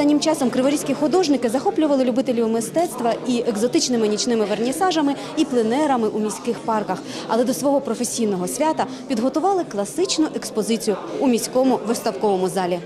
Останнім часом криворізькі художники захоплювали любителів мистецтва і екзотичними нічними вернісажами, і пленерами у міських парках. Але до свого професійного свята підготували класичну експозицію у міському виставковому залі.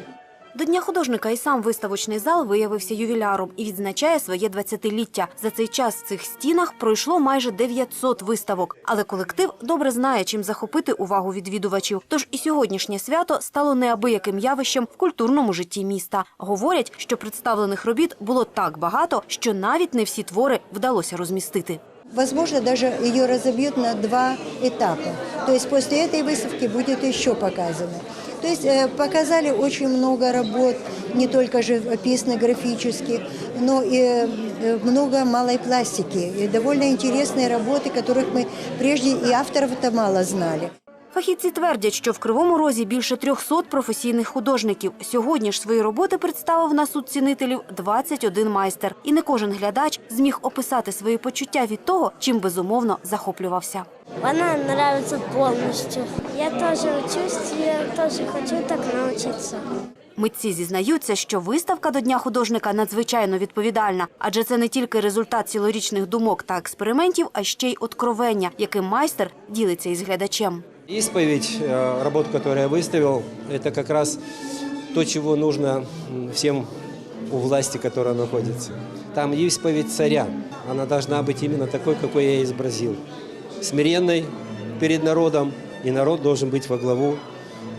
До Дня художника і сам виставочний зал виявився ювіляром і відзначає своє 20-ліття. За цей час в цих стінах пройшло майже 900 виставок. Але колектив добре знає, чим захопити увагу відвідувачів. Тож і сьогоднішнє свято стало неабияким явищем в культурному житті міста. Говорять, що представлених робіт було так багато, що навіть не всі твори вдалося розмістити. Возможно, даже ее разобьют на два этапа. То есть после этой выставки будет еще показано. То есть э, показали очень много работ, не только живописных, графических, но и э, много малой пластики. И довольно интересные работы, которых мы прежде и авторов-то мало знали. Фахівці твердять, що в Кривому Розі більше 300 професійних художників. Сьогодні ж свої роботи представив на суд цінителів 21 майстер. І не кожен глядач зміг описати свої почуття від того, чим безумовно захоплювався. Она нравится полностью. Я тоже учусь, я тоже хочу так научиться. Митці зізнаються, що виставка до Дня художника надзвичайно відповідальна, адже це не тільки результат цілорічних думок та експериментів, а ще й откровення, яким майстер ділиться із глядачем. Исповедь, э, работу, которую я выставил, это как раз то, чего нужно всем у власти, которая находится. Там исповедь царя. Она должна быть именно такой, какой я изобразил. Смиренной перед народом, и народ должен быть во главу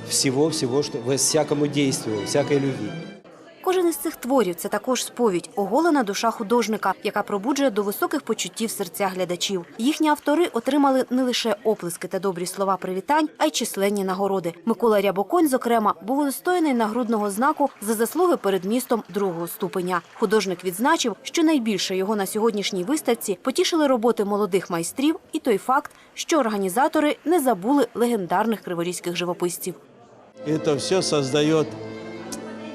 всего-всего, что во всякому действию, всякой любви. Кожен із цих творів це також сповідь, оголена душа художника, яка пробуджує до високих почуттів серця глядачів. Їхні автори отримали не лише оплески та добрі слова привітань, а й численні нагороди. Микола Рябоконь, зокрема, був удостоєний нагрудного знаку за заслуги перед містом другого ступеня. Художник відзначив, що найбільше його на сьогоднішній виставці потішили роботи молодих майстрів і той факт, що організатори не забули легендарних криворізьких живописців. Это все создает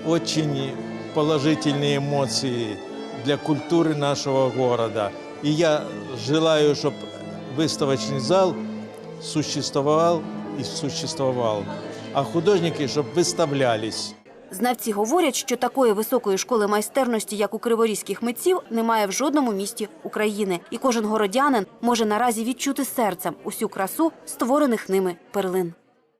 очень положительные эмоции для культуры нашего города. И я желаю, чтобы выставочный зал существовал и существовал, а художники, чтобы выставлялись. Знавці говорять, що такої високої школи майстерності, як у криворізьких митців, немає в жодному місті України, і кожен городянин може наразі відчути серцем усю красу створених ними перлин.